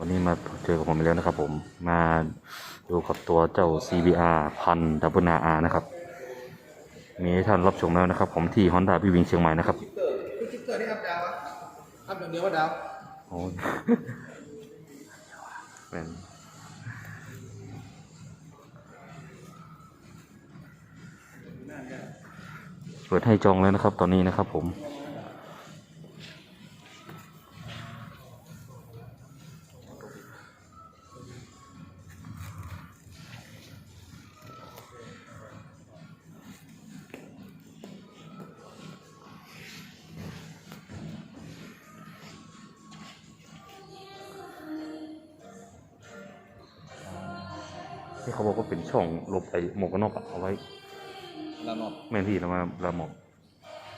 วันนี้มาเจอกับผมอีกแล้วนะครับผมมาดูกับตัวเจ้า CBR พันดับเบิลอาร์นะครับ มีให้ท่านรับชมแล้วนะครับ ผมที่ Honda พี่วิงเชียงใหม่นะครับจิ๊กเกอร์คือจิ๊กเกอร์นี่อัพดาวอะอัพอย่างเดียวว่าดาวโอ้ยเป็นเปิดให้จองแล้วนะครับ ตอนนี้นะครับผม ที่เขาบอกว่าเป็นช่องหลบไอ้หมวกกันน็อกอะเอาไว้ลานอดแม่นพี่นะมาละหมอก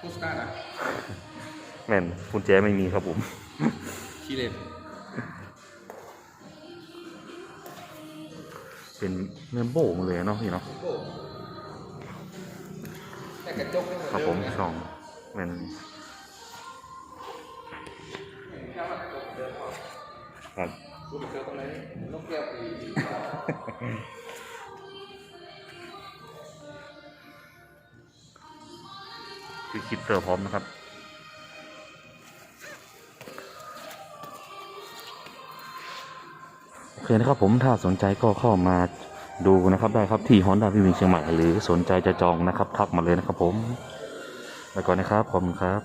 คูสการ์นะแม่นกุญแจไม่มีครับผมคีเลนเป็นเมมโบมาเลยเนาะพี่เนาะโอ้แต่กระจกนี่เหมือนครับเดิผมนะช่องแม่นครับ ดูไปเจอตรงไหนนกแก้วปีคือคิดเตอร์พร้อมนะครับโอเคนะครับผมถ้าสนใจก็เข้ามาดูนะครับได้ครับที่ Honda พี่วิงเชียงใหม่หรือสนใจจะจองนะครับทักมาเลยนะครับผมไปก่อนนะครับขอบคุณครับ